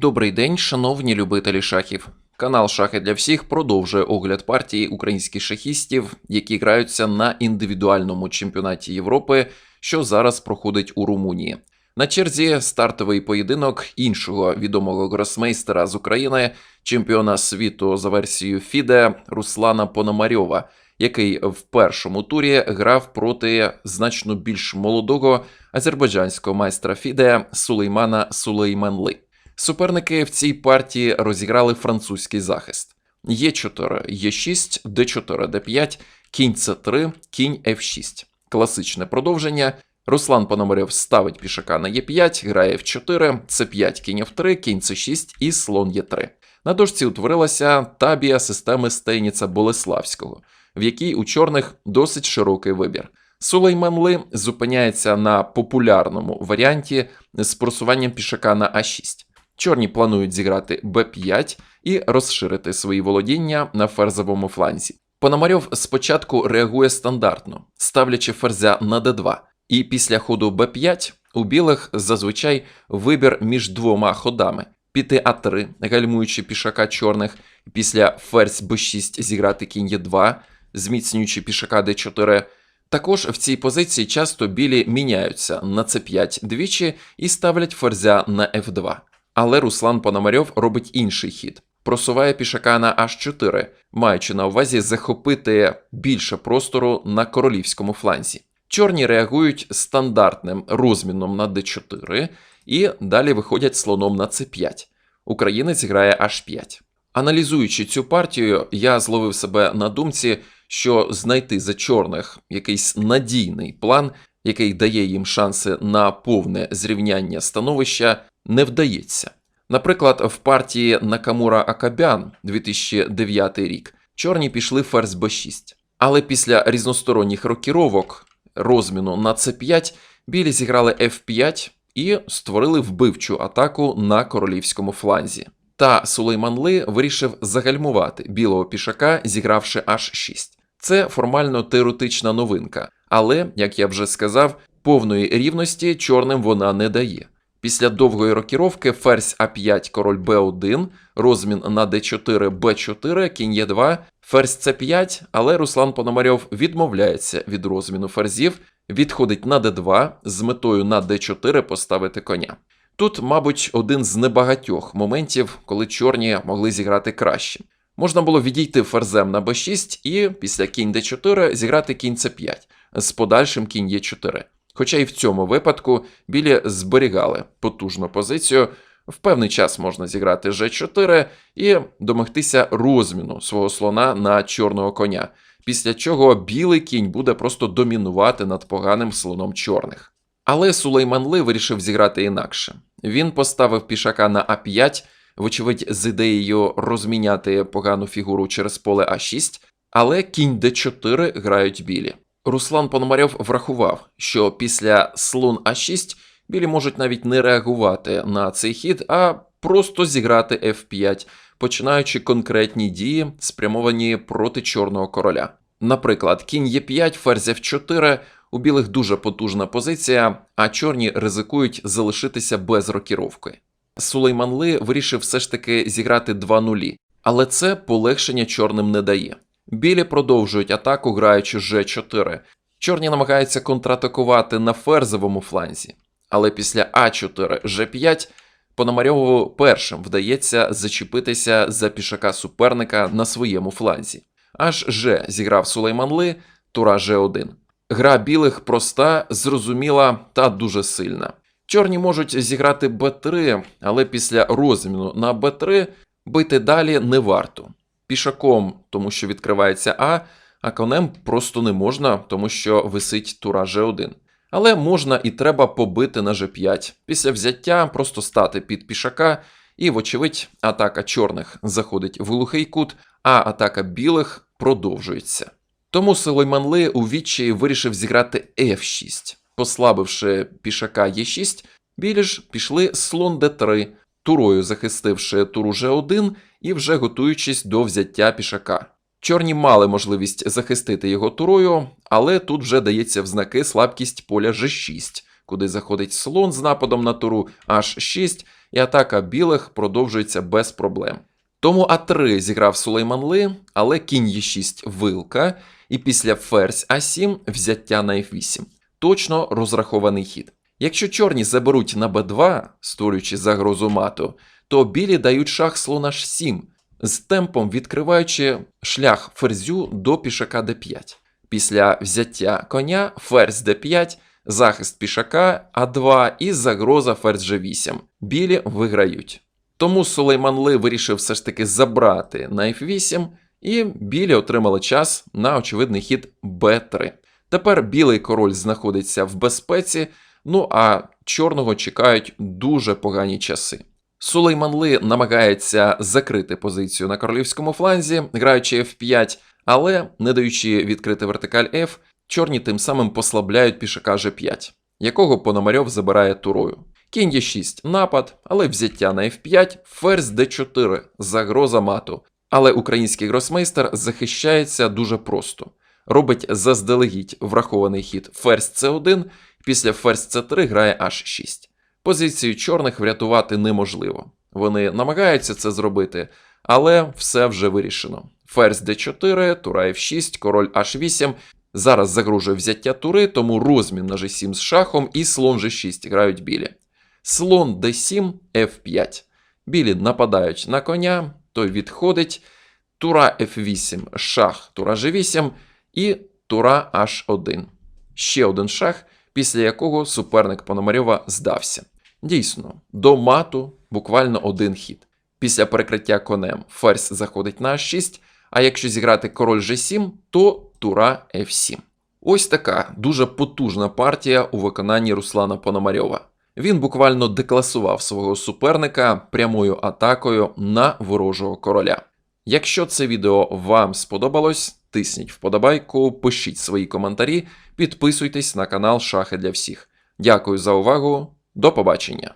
Добрий день, шановні любителі шахів. Канал Шахи для всіх продовжує огляд партії українських шахістів, які граються на індивідуальному чемпіонаті Європи, що зараз проходить у Румунії. На черзі стартовий поєдинок іншого відомого гросмейстера з України, чемпіона світу за версією FIDE Руслана Пономарьова, який в першому турі грав проти значно більш молодого азербайджанського майстра FIDE Сулеймана Сулейманли. Суперники в цій партії розіграли французький захист: Е4, Е6, Д4, Д5, кінь С3, кінь F6. Класичне продовження. Руслан Пономарьов ставить пішака на Е5, грає F4, С5, кінь F3, кінь С6 і слон Е3. На дошці утворилася табія системи Стейніца Болеславського, в якій у чорних досить широкий вибір. Сулейманли зупиняється на популярному варіанті з просуванням пішака на А6. Чорні планують зіграти Б5 і розширити свої володіння на ферзовому фланзі. Пономарьов спочатку реагує стандартно, ставлячи ферзя на Д2, і після ходу Б5 у білих зазвичай вибір між двома ходами: піти А3, гальмуючи пішака чорних, після ферзь Б6 зіграти кінь Е2, зміцнюючи пішака Д4. Також в цій позиції часто білі міняються на С5 двічі і ставлять ферзя на F2. Але Руслан Пономарьов робить інший хід. Просуває пішака на H4, маючи на увазі захопити більше простору на королівському фланзі. Чорні реагують стандартним розміном на d4 і далі виходять слоном на c5. Українець грає h5. Аналізуючи цю партію, я зловив себе на думці, що знайти за чорних якийсь надійний план, який дає їм шанси на повне зрівняння становища, не вдається. Наприклад, в партії Накамура Акабян 2009 рік чорні пішли ферзь b6. Але після різносторонніх рокіровок розміну на c5 білі зіграли f5 і створили вбивчу атаку на королівському фланзі. Та Сулейманли вирішив загальмувати білого пішака, зігравши h6. Це формально теоретична новинка, але, як я вже сказав, повної рівності чорним вона не дає. Після довгої рокіровки ферзь А5, король Б1, розмін на Д4, Б4, кінь Е2, ферзь С5, але Руслан Пономарьов відмовляється від розміну ферзів, відходить на Д2 з метою на Д4 поставити коня. Тут, мабуть, один з небагатьох моментів, коли чорні могли зіграти краще. Можна було відійти ферзем на Б6 і після кінь Д4 зіграти кінь С5 з подальшим кінь Е4. Хоча і в цьому випадку білі зберігали потужну позицію. В певний час можна зіграти G4 і домогтися розміну свого слона на чорного коня, після чого білий кінь буде просто домінувати над поганим слоном чорних. Але Сулейманли вирішив зіграти інакше. Він поставив пішака на А5, вочевидь, з ідеєю розміняти погану фігуру через поле А6, але кінь Д4 грають білі. Руслан Пономарьов врахував, що після слон А6 білі можуть навіть не реагувати на цей хід, а просто зіграти F5, починаючи конкретні дії, спрямовані проти чорного короля. Наприклад, кінь Е5, ферзь F4, у білих дуже потужна позиція, а чорні ризикують залишитися без рокіровки. Сулейманли вирішив все ж таки зіграти 2 нулі, але це полегшення чорним не дає. Білі продовжують атаку, граючи G4. Чорні намагаються контратакувати на ферзовому фланзі, але після А4 G5 Пономарьову першим вдається зачепитися за пішака суперника на своєму фланзі. Аж G зіграв Сулейманли, тура G1. Гра білих проста, зрозуміла та дуже сильна. Чорні можуть зіграти Б3, але після розміну на Б3 бити далі не варто пішаком, тому що відкривається А, а конем просто не можна, тому що висить тура G1. Але можна і треба побити на G5. Після взяття просто стати під пішака, і, вочевидь, атака чорних заходить в глухий кут, а атака білих продовжується. Тому Сулейманли у відчаї вирішив зіграти F6. Послабивши пішака Е6, білі ж пішли слон d3, турою захистивши туру G1 і вже готуючись до взяття пішака. Чорні мали можливість захистити його турою, але тут вже дається в знаки слабкість поля G6, куди заходить слон з нападом на туру H6, і атака білих продовжується без проблем. Тому А3 зіграв Сулейманли, але кінь Е6 вилка, і після ферзь А7 взяття на F8. Точно розрахований хід. Якщо чорні заберуть на Б2, створюючи загрозу мату, то білі дають шах слон H7, з темпом відкриваючи шлях ферзю до пішака d5. Після взяття коня ферзь d5, захист пішака А2 і загроза ферзь G8. Білі виграють. Тому Сулейманли вирішив все ж таки забрати на F8, і білі отримали час на очевидний хід Б3. Тепер білий король знаходиться в безпеці, ну а чорного чекають дуже погані часи. Сулейманли намагається закрити позицію на королівському фланзі, граючи F5, але не даючи відкрити вертикаль F, чорні тим самим послабляють пішака G5, якого Пономарьов забирає турою. Кінь Е6 напад, але взяття на F5, ферзь D4, загроза мату. Але український гросмейстер захищається дуже просто. Робить заздалегідь врахований хід ферзь C1, після ферзь C3 грає H6. Позицію чорних врятувати неможливо. Вони намагаються це зробити, але все вже вирішено. Ферзь d4, тура f6, король h8. Зараз загрожує взяття тури, тому розмін на g7 з шахом і слон g6 грають білі. Слон d7, f5. Білі нападають на коня, той відходить. Тура f8, шах, тура g8 і тура h1. Ще один шах, після якого суперник Пономарьова здався. Дійсно, до мату буквально один хід. Після перекриття конем ферзь заходить на h6, а якщо зіграти король g7, то тура f7. Ось така дуже потужна партія у виконанні Руслана Пономарьова. Він буквально декласував свого суперника прямою атакою на ворожого короля. Якщо це відео вам сподобалось, тисніть вподобайку, пишіть свої коментарі, підписуйтесь на канал Шахи для всіх. Дякую за увагу, до побачення!